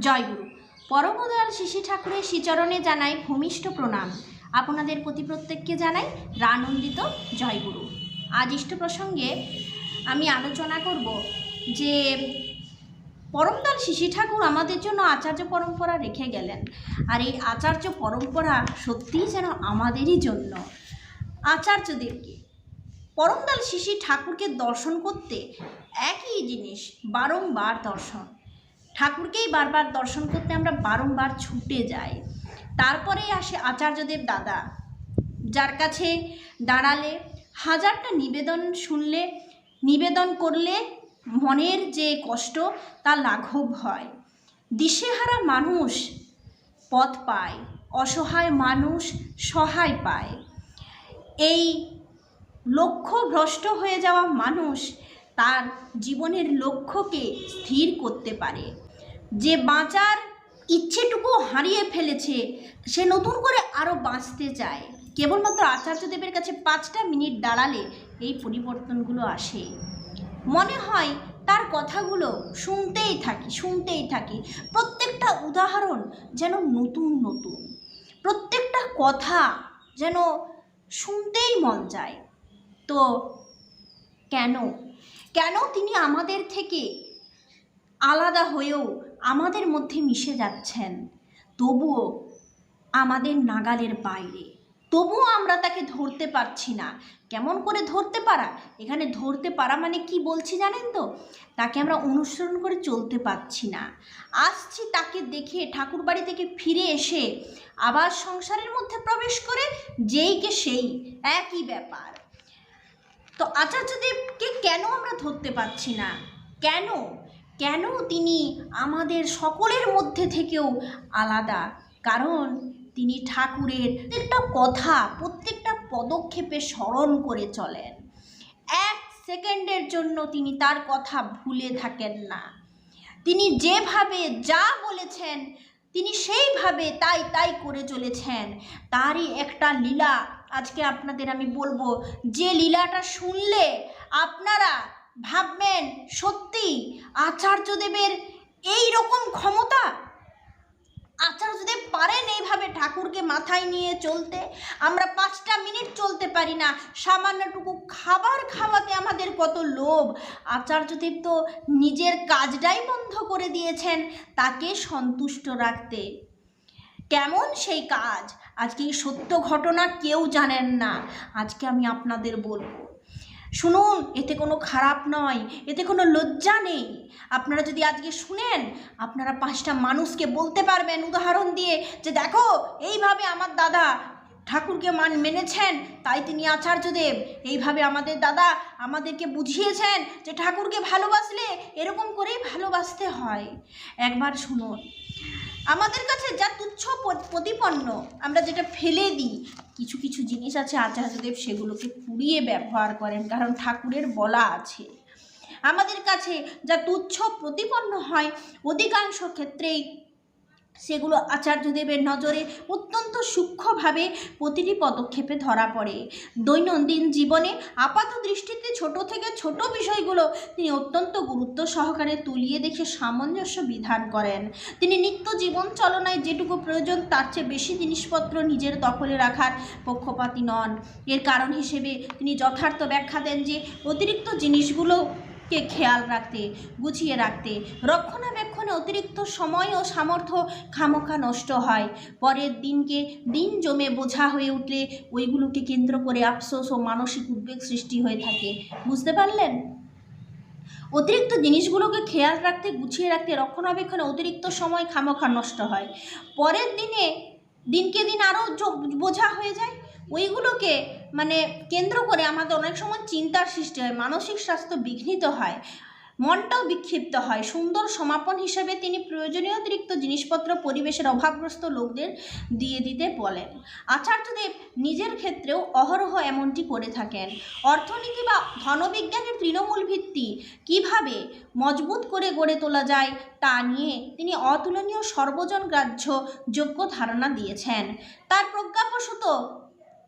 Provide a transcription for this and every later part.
জয়গুরু। পরমদয়াল শিশি ঠাকুরের শ্রীচরণে জানাই ভূমিষ্ঠ প্রণাম। আপনাদের প্রতি প্রত্যেককে জানাই রানন্দিত জয়গুরু। আজ ইষ্ট প্রসঙ্গে আমি আলোচনা করব যে পরমদয়াল শিশি ঠাকুর আমাদের জন্য আচার্য পরম্পরা রেখে গেলেন। আর এই আচার্য পরম্পরা সত্যিই যেন আমাদেরই জন্য। আচার্যদেরকে, পরমদয়াল শিশি ঠাকুরকে দর্শন করতে একই জিনিস বারংবার দর্শন। ঠাকুরকেই বারবার দর্শন করতে আমরা বারংবার ছুটে যাই। তারপরেই আসে আচার্যদেব দাদা। যার কাছে দাঁড়ালে হাজারটা নিবেদন শুনলে, নিবেদন করলে মনের যে কষ্ট, তা লাঘব হয়। দিশেহারা মানুষ পথ পায়, অসহায় মানুষ সহায় পায়। এই লক্ষ্য ভ্রষ্ট হয়ে যাওয়া মানুষ তার জীবনের লক্ষ্যকে স্থির করতে পারে। যে বাঁচার ইচ্ছেটুকু হারিয়ে ফেলেছে, সে নতুন করে আরও বাঁচতে চায়। কেবলমাত্র আচার্যদেবের কাছে পাঁচটা মিনিট দাঁড়ালে এই পরিবর্তনগুলো আসে। মনে হয় তার কথাগুলো শুনতেই থাকি শুনতেই থাকি। প্রত্যেকটা উদাহরণ যেন নতুন নতুন। প্রত্যেকটা কথা যেন শুনতেই মন যায় তো কেন কেন তিনি আমাদের থেকে আলাদা হয়েও আমাদের মধ্যে মিশে যাচ্ছেন? তবুও আমাদের নাগালের বাইরে। তবুও আমরা তাকে ধরতে পারছি না। কেমন করে ধরতে পারা? এখানে ধরতে পারা মানে কি বলছি জানেন তো? তাকে আমরা অনুসরণ করে চলতে পারছি না। আসছি তাকে দেখে ঠাকুর বাড়ি থেকে ফিরে এসে আবার সংসারের মধ্যে প্রবেশ করে যেইকে সেই, একই ব্যাপার। তো আচার্যদেবকে কেন আমরা ধরতে পারছি না? কেন? কেন তিনি আমাদের সকলের মধ্যে থেকেও আলাদা? কারণ তিনি ঠাকুরের প্রত্যেকটা কথা, প্রত্যেকটা পদক্ষেপে স্মরণ করে চলেন। এক সেকেন্ডের জন্য তিনি তার কথা ভুলে থাকেন না। তিনি যেভাবে যা বলেছেন, তিনি সেইভাবে তাই তাই করে চলেছেন। তারই একটা লীলা আজকে আপনাদের আমি বলব, যে লীলাটা শুনলে আপনারা ভাববেন, সত্যি আচার্যদেবের এই রকম ক্ষমতা? আচার্যদেব পারেন এইভাবে ঠাকুরকে মাথায় নিয়ে চলতে? আমরা পাঁচটা মিনিট চলতে পারি না, সামান্যটুকু খাবার খাওয়াতে আমাদের কত লোভ। আচার্যদেব তো নিজের কাজটাই বন্ধ করে দিয়েছেন, তাকে সন্তুষ্ট রাখতে। কেমন সেই কাজ? আজকে এই সত্য ঘটনা কেউ জানেন না। আজকে আমি আপনাদের বলব। শুনুন, এতে কোনো খারাপ নয়, এতে কোনো লজ্জা নেই। আপনারা যদি আজকে শুনেন, আপনারা পাঁচটা মানুষকে বলতে পারবেন উদাহরণ দিয়ে যে, দেখো, এইভাবে আমার দাদা ঠাকুরকে মান মেনেছেন, তাই তিনি আচার্যদেব। এইভাবে আমাদের দাদা আমাদেরকে বুঝিয়েছেন যে, ঠাকুরকে ভালোবাসলে এরকম করেই ভালোবাসতে হয়। একবার শুনুন আমাদের কাছে যা তুচ্ছ প্রতিপন্ন, আমরা যেটা ফেলে দিই, কিছু কিছু জিনিস আছে আচার্যদেব সেগুলোকে পুড়িয়ে ব্যবহার করেন, কারণ ঠাকুরের বলা আছে। আমাদের কাছে যা তুচ্ছ প্রতিপন্ন হয়, অধিকাংশ ক্ষেত্রেই সেগুলো আচার্যদেবের নজরে অত্যন্ত সূক্ষ্মভাবে প্রতিটি পদক্ষেপে ধরা পড়ে। দৈনন্দিন জীবনে আপাত দৃষ্টিতে ছোট থেকে ছোট বিষয়গুলো তিনি অত্যন্ত গুরুত্ব সহকারে তুলিয়ে দেখে সামঞ্জস্য বিধান করেন। তিনি নিত্য জীবন চলনায় যেটুকু প্রয়োজন, তার চেয়ে বেশি জিনিসপত্র নিজের দখলে রাখার পক্ষপাতী নন। এর কারণ হিসেবে তিনি যথার্থ ব্যাখ্যা দেন যে, অতিরিক্ত জিনিসগুলো কে খেয়াল রাখতে, গুছিয়ে রাখতে, রক্ষণাবেক্ষণে অতিরিক্ত সময় ও সামর্থ্য খামোখা নষ্ট হয়। পরের দিনকে দিন জমে বোঝা হয়ে উঠলে ওইগুলোকে কেন্দ্র করে আফসোস ও মানসিক উদ্বেগ সৃষ্টি হয়ে থাকে। বুঝতে পারলেন? অতিরিক্ত জিনিসগুলোকে খেয়াল রাখতে, গুছিয়ে রাখতে, রক্ষণাবেক্ষণে অতিরিক্ত সময় খামোখা নষ্ট হয়। পরের দিনে দিনকে দিন আরও বোঝা হয়ে যায়। ওইগুলোকে মানে কেন্দ্র করে আমাদের অনেক সময় চিন্তার সৃষ্টি হয়, মানসিক স্বাস্থ্য বিঘ্নিত হয়, মনটাও বিক্ষিপ্ত হয়। সুন্দর সমাপন হিসেবে তিনি প্রয়োজনীয় অতিরিক্ত জিনিসপত্র পরিবেশের অভাবগ্রস্ত লোকদের দিয়ে দিতে বলেন। আচার্যদেব নিজের ক্ষেত্রেও অহরহ এমনটি করে থাকেন। অর্থনীতি বা ধনবিজ্ঞানের তৃণমূল ভিত্তি কীভাবে মজবুত করে গড়ে তোলা যায় তা নিয়ে তিনি অতুলনীয় সর্বজন গ্রাহ্য যোগ্য ধারণা দিয়েছেন। তার প্রজ্ঞাপ্রসূত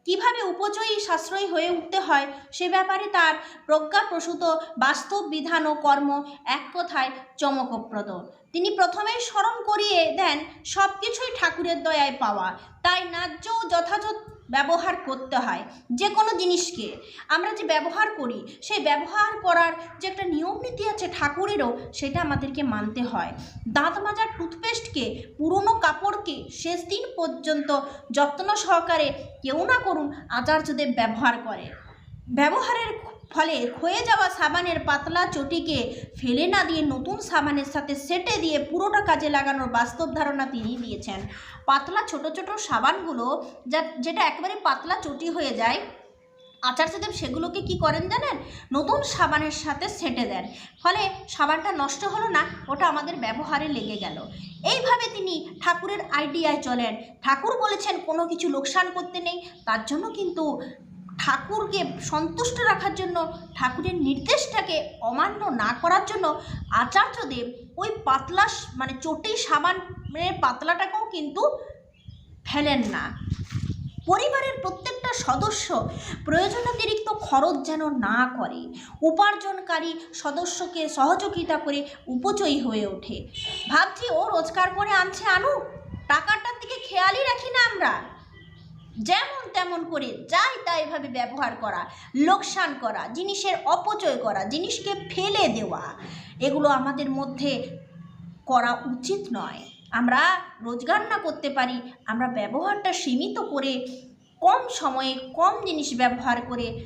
কীভাবে উপজয়ী সাশ্রয়ী হয়ে উঠতে হয় সে ব্যাপারে তার প্রজ্ঞাপ্রসূত বাস্তব বিধান ও কর্ম এক কথায় চমকপ্রদ। তিনি প্রথমে স্মরণ করিয়ে দেন সব কিছুই ঠাকুরের দয়ায় পাওয়া। তাই ন্যায্য যথাযথ ব্যবহার করতে হয় যে কোনো জিনিসকে। আমরা যে ব্যবহার করি, সেই ব্যবহার করার যে একটা নিয়ম নীতি আছে ঠাকুরেরও, সেটা আমাদেরকে মানতে হয়। দাঁত মাজার টুথপেস্টকে, পুরনো কাপড়কে শেষ দিন পর্যন্ত যত্ন সহকারে কেউ না করুন, আচার্যদেব ব্যবহার করে। ব্যবহারের ফলে ক্ষয়ে যাওয়া সাবানের পাতলা চটিকে ফেলে না দিয়ে নতুন সাবানের সাথে সেটে দিয়ে পুরোটা কাজে লাগানোর বাস্তব ধারণা তিনি দিয়েছেন। পাতলা ছোট ছোট সাবানগুলো যা, যেটা একেবারে পাতলা চটি হয়ে যায়, আচার্যদেব সেগুলোকে কি করেন জানেন? নতুন সাবানের সাথে সেটে দেন। ফলে সাবানটা নষ্ট হলো না, ওটা আমাদের ব্যবহারে লেগে গেল। এইভাবে তিনি ঠাকুরের আইডিয়ায় চলেন। ঠাকুর বলেছেন, কোনো কিছু লোকসান করতে নেই। তার জন্য কিন্তু ঠাকুরকে সন্তুষ্ট রাখার জন্য, ঠাকুরের নির্দেশটাকে অমান্য না করার জন্য আচার্যদেব ওই পাতলা মানে চটি সাবানের পাতলাটাকেও কিন্তু ফেলেন না। পরিবারের প্রত্যেকটা সদস্য প্রয়োজনাতিরিক্ত খরচ যেন না করে, উপার্জনকারী সদস্যকে সহযোগিতা করে উপচয়ী হয়ে ওঠে। ভাবছি ও রোজগার করে আনছে আনুক টাকাটার দিকে খেয়ালই রাখি না আমরা। যেমন তেমন করে যাই তাই ভাবে ব্যবহার করা, লোকসান করা, জিনিসের অপচয় করা, জিনিসকে ফেলে দেওয়া, এগুলো আমাদের মধ্যে করা উচিত নয়। আমরা রোজগার না করতে পারি, আমরা ব্যবহারটা সীমিত করে, কম সময়ে কম জিনিস ব্যবহার করে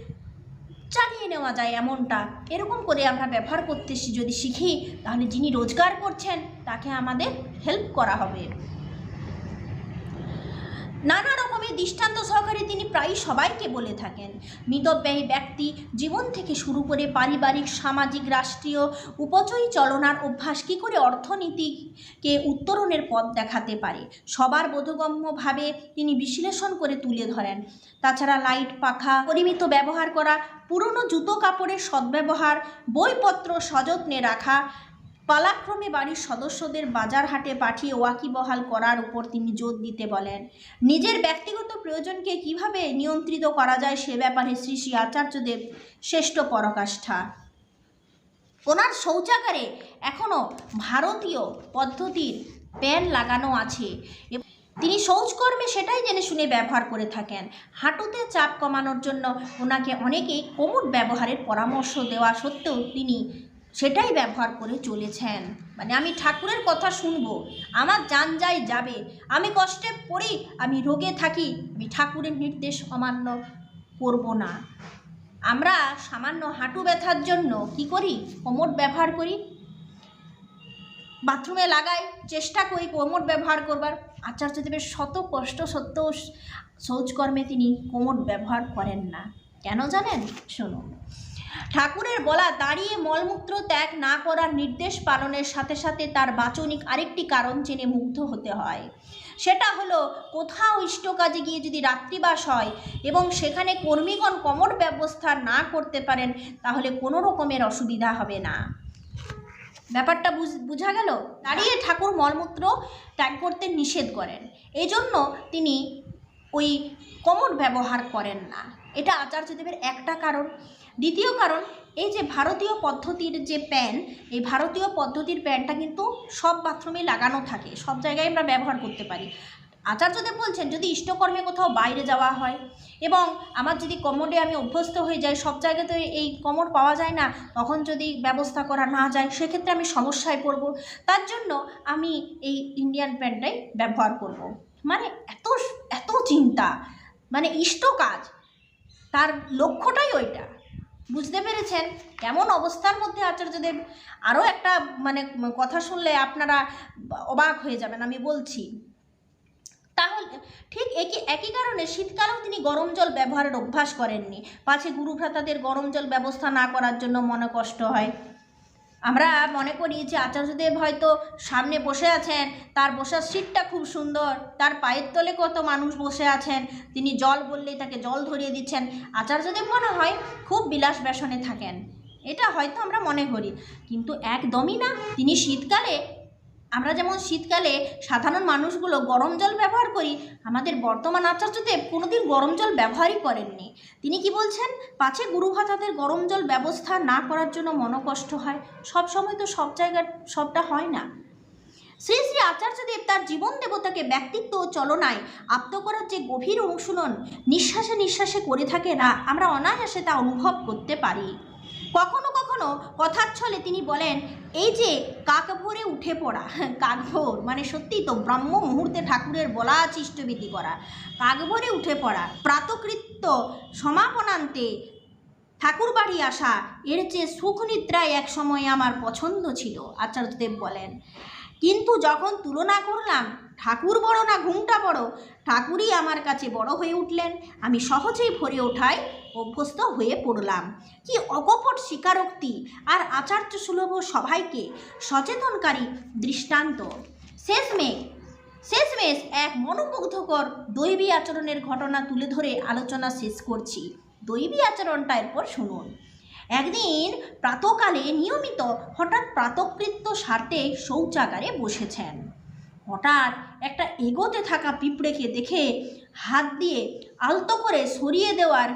চালিয়ে নেওয়া যায় এমনটা। এরকম করে আমরা ব্যবহার করতে যদি শিখি, তাহলে যিনি রোজগার করছেন, তাকে আমাদের হেল্প করা হবে। নানা রকমের দৃষ্টান্ত সহকারে তিনি প্রায় সবাইকে বলে থাকেন। মিতব্যয়ী ব্যক্তি জীবন থেকে শুরু করে পারিবারিক, সামাজিক, রাষ্ট্রীয় উপচয়ী চলনার অভ্যাস কী করে অর্থনীতিকে উত্তরণের পথ দেখাতে পারে, সবার বোধগম্যভাবে তিনি বিশ্লেষণ করে তুলে ধরেন। তাছাড়া লাইট, পাখা পরিমিত ব্যবহার করা, পুরনো জুতো কাপড়ের সদ্ব্যবহার, বইপত্র সযত্নে রাখা পালাক্রমে বাড়ির সদস্যদের বাজার হাটে পাঠিয়ে ওয়াকিবহাল করার উপর তিনি জোর দিতে বলেন। নিজের ব্যক্তিগত প্রয়োজনকে কীভাবে নিয়ন্ত্রিত করা যায় সে ব্যাপারে শ্রী শ্রী আচার্যদেব শ্রেষ্ঠ পরাকাষ্ঠা। ওনার শৌচাগারে এখনও ভারতীয় পদ্ধতির প্যান লাগানো আছে। তিনি শৌচকর্মে সেটাই জেনে শুনে ব্যবহার করে থাকেন। হাঁটুতে চাপ কমানোর জন্য ওনাকে অনেকেই কোমর ব্যবহারের পরামর্শ দেওয়া সত্ত্বেও তিনি সেটাই ব্যবহার করে চলেছেন। মানে আমি ঠাকুরের কথা শুনব, আমার যান যাই যাবে, আমি কষ্টে পড়ি, আমি রোগে থাকি, আমি ঠাকুরের নির্দেশ অমান্য করব না। আমরা সামান্য হাঁটু ব্যথার জন্য কি করি? কোমর ব্যবহার করি। বাথরুমে লাগাই, চেষ্টা করি কোমর ব্যবহার করবার। আচার্যদেবের শত কষ্ট সত্ত্বেও শৌচকর্মে তিনি কোমর ব্যবহার করেন না। কেন জানেন? শুনুন। ঠাকুরের বলা দাঁড়িয়ে মলমূত্র ত্যাগ না করার নির্দেশ পালনের সাথে সাথে তার বাচনিক আরেকটি কারণ জেনে মুগ্ধ হতে হয়। সেটা হলো, কোথাও ইষ্ট কাজে গিয়ে যদি রাত্রিবাস হয় এবং সেখানে কর্মীগণ কমর ব্যবস্থা না করতে পারেন, তাহলে কোনো রকমের অসুবিধা হবে না। ব্যাপারটা বুঝ- গেল? দাঁড়িয়ে ঠাকুর মলমূত্র ত্যাগ করতে নিষেধ করেন। এই জন্য তিনি ওই কোমর ব্যবহার করেন না। এটা আচার্যদেবের একটা কারণ। দ্বিতীয় কারণ, এই যে ভারতীয় পদ্ধতির যে প্যান, এই ভারতীয় পদ্ধতির প্যানটা কিন্তু সব বাথরুমে লাগানো থাকে, সব জায়গায় আমরা ব্যবহার করতে পারি। আচার্যদেব বলছেন, যদি ইষ্টকর্মে কোথাও বাইরে যাওয়া হয় এবং আমার যদি কমোডে আমি অভ্যস্ত হয়ে যাই, সব জায়গাতে এই কমোড পাওয়া যায় না, তখন যদি ব্যবস্থা করা না যায়, সেক্ষেত্রে আমি সমস্যায় পড়ব। তার জন্য আমি এই ইন্ডিয়ান প্যান্টটাই ব্যবহার করব। মানে এত এত চিন্তা মানে ইষ্ট কাজ, তার লক্ষ্যটাই ওইটা। বুঝতে পেরেছেন? কেমন অবস্থার মধ্যে আচার্যদেব? আরও একটা মানে কথা শুনলে আপনারা অবাক হয়ে যাবেন, আমি বলছি। তাহলে, ঠিক একই একই কারণে শীতকালেও তিনি গরম জল ব্যবহারের অভ্যাস করেননি। পাছে গুরুভ্রাতাদের গরম জল ব্যবস্থা না করার জন্য মনে কষ্ট হয়। আমরা মনে করি যে আচার্যদেব হয়তো সামনে বসে আছেন, তার বসার সিটটা খুব সুন্দর, তার পায়ের তলে কত মানুষ বসে আছেন, তিনি জল বললেই তাকে জল ধরিয়ে দিচ্ছেন। আচার্যদেব মনে হয় খুব বিলাস ব্যসনে থাকেন, এটা হয়তো আমরা মনে করি। কিন্তু একদমই না, তিনি শীতকালে আমরা যেমন শীতকালে সাধারণ মানুষগুলো গরম জল ব্যবহার করি, আমাদের বর্তমান আচার্যদেব কোনোদিন গরম জল ব্যবহারই করেননি। তিনি কি বলছেন? পাছে গুরুভাতাদের গরম জল ব্যবস্থা না করার জন্য মনকষ্ট হয়। সব সময় তো সব জায়গার, সবটা হয় না। শ্রী শ্রী আচার্যদেব তার জীবন দেবতাকে ব্যক্তিত্ব ও চলনায় আপ্ত করার যে গভীর অনুশীলন নিঃশ্বাসে নিঃশ্বাসে করে থাকে না আমরা অনায়াসে তা অনুভব করতে পারি। কখনো কখনো কথার ছলে তিনি বলেন, এই যে কাক ভোরে উঠে পড়া, কাক ভোর মানে সত্যি তো ব্রহ্ম মুহূর্তে ঠাকুরের বলা চিষ্টবিধি করা, কাক ভোরে উঠে পড়া, প্রাতকৃত্য সমাপনান্তে ঠাকুর বাড়ি আসা, এর চেয়ে সুখ নিদ্রায় এক সময় আমার পছন্দ ছিল আচার্যদেব বলেন। কিন্তু যখন তুলনা করলাম, ঠাকুর বড় না ঘুমটা বড়, ঠাকুরই আমার কাছে বড় হয়ে উঠলেন। আমি সহজেই ভরে ওঠায় অভ্যস্ত হয়ে পড়লাম। কি অকপট স্বীকারোক্তি আর আচার্য সুলভ সবাইকে সচেতনকারী দৃষ্টান্ত। শেষমেশ শেষমেশ এক মনোমুগ্ধকর দৈবী আচরণের ঘটনা তুলে ধরে আলোচনা শেষ করছি। দৈবী আচরণটা এরপর শুনুন। একদিন প্রাতকালে নিয়মিত হঠাৎ প্রাতকৃত্য সারতে শৌচাগারে বসেছেন। হঠাৎ একটা এগোতে থাকা পিঁপড়েকে দেখে হাত দিয়ে আলতো করে সরিয়ে দেওয়ার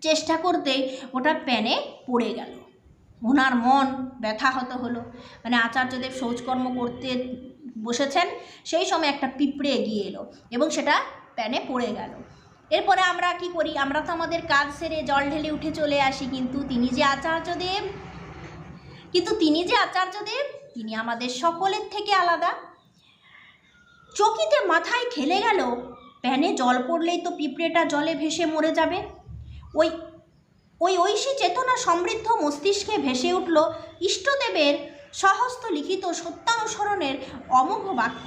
চেষ্টা করতে ওটা প্যানে পড়ে গেল। ওনার মন ব্যথাহত হলো। মানে আচার্যদেব শৌচকর্ম করতে বসেছেন, সেই সময় একটা পিঁপড়ে এগিয়ে এলো এবং সেটা প্যানে পড়ে গেল। এরপরে আমরা কি করি? আমরা তো আমাদের কাজ সেরে জল ঢেলে উঠে চলে আসি, কিন্তু তিনি যে আচার্যদেব কিন্তু তিনি যে আচার্যদেব তিনি আমাদের সকলের থেকে আলাদা। চকিতে মাথায় খেলে গেল, প্যানে জল পড়লেই তো পিঁপড়েটা জলে ভেসে মরে যাবে। ওই ওই ঐশী চেতনা সমৃদ্ধ মস্তিষ্কে ভেসে উঠল ইষ্টদেবের সহস্ত লিখিত সত্যানুসরণের অমোঘ বাক্য।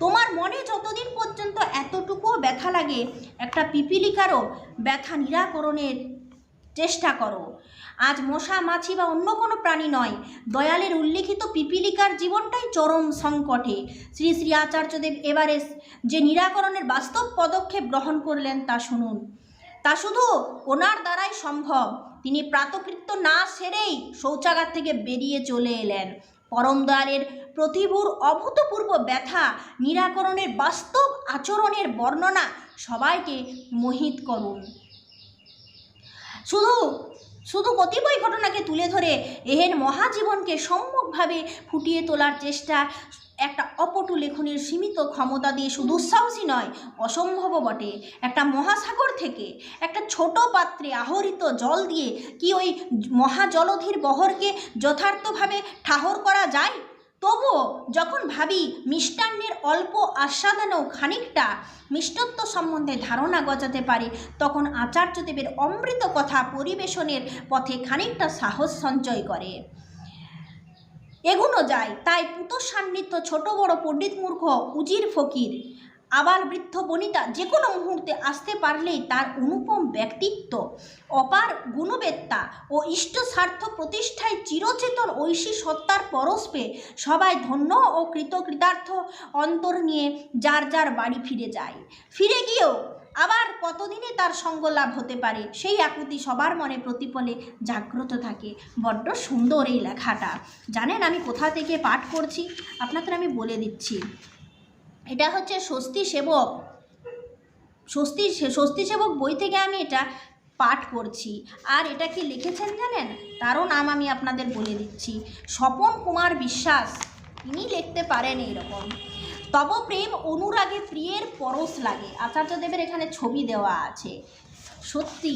তোমার মনে যতদিন পর্যন্ত এতটুকুও ব্যথা লাগে, একটা পিপিলিকারও ব্যথা নিরাকরণের চেষ্টা করো। আজ মশা, মাছি বা অন্য কোনো প্রাণী নয়, দয়ালের উল্লিখিত পিপিলিকার জীবনটাই চরম সংকটে। শ্রী শ্রী আচার্যদেব এবারে যে নিরাকরণের বাস্তব পদক্ষেপ গ্রহণ করলেন তা শুনুন। তা শুধু ওনার দ্বারাই সম্ভব, তিনি প্রাতকৃত্য না সেরেই শৌচাগার থেকে বেরিয়ে চলে এলেন। পরম দয়ালের প্রতিভুর অভূতপূর্ব ব্যথা, নিরাকরণের বাস্তব আচরণের বর্ণনা সবাইকে মোহিত করুন। শুধু শুধু কতিপয় ঘটনাকে তুলে ধরে এহেন মহাজীবনকে সম্যকভাবে ফুটিয়ে তোলার চেষ্টা একটা অপটু লেখনের সীমিত ক্ষমতা দিয়ে শুধু উৎসাহসী নয় অসম্ভব বটে। একটা মহাসাগর থেকে একটা ছোট পাত্রে আহরিত জল দিয়ে কি ওই মহাজলধির বহরকে যথার্থভাবে ঠাহর করা যায়? তবুও যখন ভাবি মিষ্টান্নের অল্প আস্বাদনেও খানিকটা মিষ্টত্ব সম্বন্ধে ধারণা গজাতে পারে, তখন আচার্যদেবের অমৃত কথা পরিবেশনের পথে খানিকটা সাহস সঞ্চয় করে। এগুনো যায়। তাই পুত সান্নিধ্য ছোট বড় পণ্ডিত মূর্খ উজির ফকির, আবার বৃদ্ধ বনিতা যে কোনো মুহূর্তে আসতে পারলেই তার অনুপম ব্যক্তিত্ব, অপার গুণবেত্তা ও ইষ্ট স্বার্থ প্রতিষ্ঠায় চিরচেতন ঐশী সত্তার পরশ পেয়ে সবাই ধন্য ও কৃতকৃতার্থ অন্তর নিয়ে যার যার বাড়ি ফিরে যায়। ফিরে গিয়েও আবার কতদিনে তার সঙ্গ লাভ হতে পারে? সেই আকুতি সবার মনে প্রতিপলে জাগ্রত থাকে। বড্ড সুন্দর এই লেখাটা। জানেন, আমি কোথা থেকে পাঠ করছি? আপনাদের আমি বলে দিচ্ছি। এটা হচ্ছে স্বস্তি সেবক। স্বস্তি স্বস্তি সেবক বই থেকে আমি এটা পাঠ করছি। আর এটা কি লিখেছেন জানেন? তারও নাম আমি আপনাদের বলে দিচ্ছি। স্বপন কুমার বিশ্বাস। তিনি লিখতে পারেন এইরকম। তব প্রেম অনুরাগে প্রিয়ের পরশ লাগে। আচার্যদেবের এখানে ছবি দেওয়া আছে। সত্যি,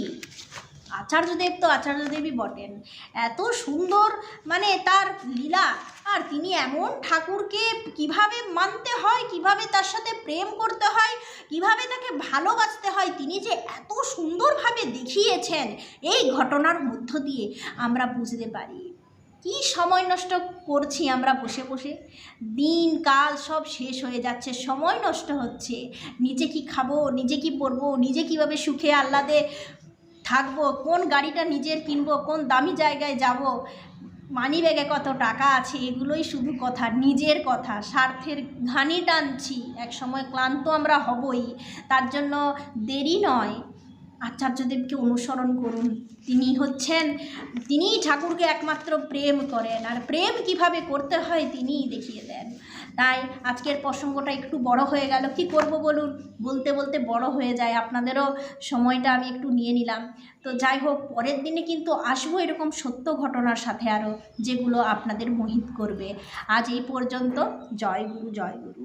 আচার্যদেব তো আচার্যদেবই বটেন। এত সুন্দর মানে তার লীলা, আর তিনি এমন ঠাকুরকে কীভাবে মানতে হয়, কীভাবে তার সাথে প্রেম করতে হয়, কীভাবে তাকে ভালোবাসতে হয়, তিনি যে এত সুন্দরভাবে দেখিয়েছেন, এই ঘটনার মধ্য দিয়ে আমরা বুঝতে পারি। কি সময় নষ্ট করছি আমরা বসে বসে? দিন কাল সব শেষ হয়ে যাচ্ছে, সময় নষ্ট হচ্ছে। নিজে কি খাব, নিজে কি পরবো, নিজে কীভাবে সুখে আহ্লাদে থাকব, কোন গাড়িটা নিজের কিনবো, কোন দামি জায়গায় যাব মানি ব্যাগে কত টাকা আছে, এগুলোই শুধু কথা, নিজের কথা, স্বার্থের ঘানি টানছি। এক সময় ক্লান্ত আমরা হবই, তার জন্য দেরি নয়। আচার্যদেবকে অনুসরণ করুন। তিনি হচ্ছেন, তিনিই ঠাকুরকে একমাত্র প্রেম করেন। আর প্রেম কীভাবে করতে হয় তিনিই দেখিয়ে দেন। তাই আজকের প্রসঙ্গটা একটু বড় হয়ে গেল। কি করব বলুন? বলতে বলতে বড় হয়ে যায়। আপনাদেরও সময়টা আমি একটু নিয়ে নিলাম। তো যাই হোক, পরের দিনে কিন্তু আসব এরকম সত্য ঘটনার সাথে আরও, যেগুলো আপনাদের মোহিত করবে। আজ এই পর্যন্ত। জয় গুরু জয় গুরু।